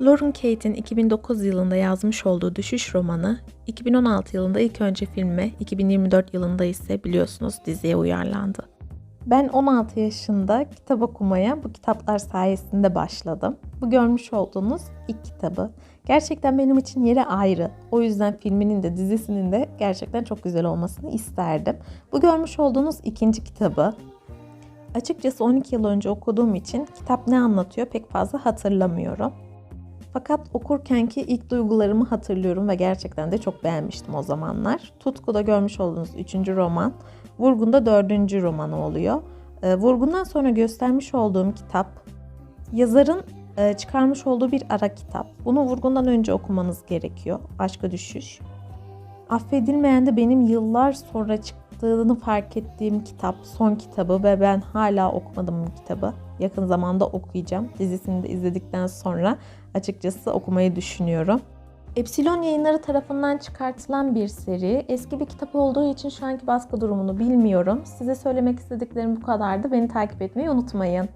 Lauren Kate'in 2009 yılında yazmış olduğu Düşüş romanı, 2016 yılında ilk önce filme, 2024 yılında ise biliyorsunuz diziye uyarlandı. Ben 16 yaşında kitap okumaya bu kitaplar sayesinde başladım. Bu görmüş olduğunuz ilk kitabı. Gerçekten benim için yeri ayrı. O yüzden filminin de dizisinin de gerçekten çok güzel olmasını isterdim. Bu görmüş olduğunuz ikinci kitabı. Açıkçası 12 yıl önce okuduğum için kitap ne anlatıyor pek fazla hatırlamıyorum. Fakat okurkenki ilk duygularımı hatırlıyorum ve gerçekten de çok beğenmiştim o zamanlar. Tutku'da görmüş olduğunuz 3. roman, Vurgun'da 4. romanı oluyor. Ee, Vurgun'dan sonra göstermiş olduğum kitap, yazarın e, çıkarmış olduğu bir ara kitap. Bunu Vurgun'dan önce okumanız gerekiyor. Aşka Düşüş. Affedilmeyen de benim yıllar sonra çıktığını fark ettiğim kitap, son kitabı ve ben hala okumadım bu kitabı. Yakın zamanda okuyacağım. Dizisini de izledikten sonra açıkçası okumayı düşünüyorum. Epsilon yayınları tarafından çıkartılan bir seri. Eski bir kitap olduğu için şu anki baskı durumunu bilmiyorum. Size söylemek istediklerim bu kadardı. Beni takip etmeyi unutmayın.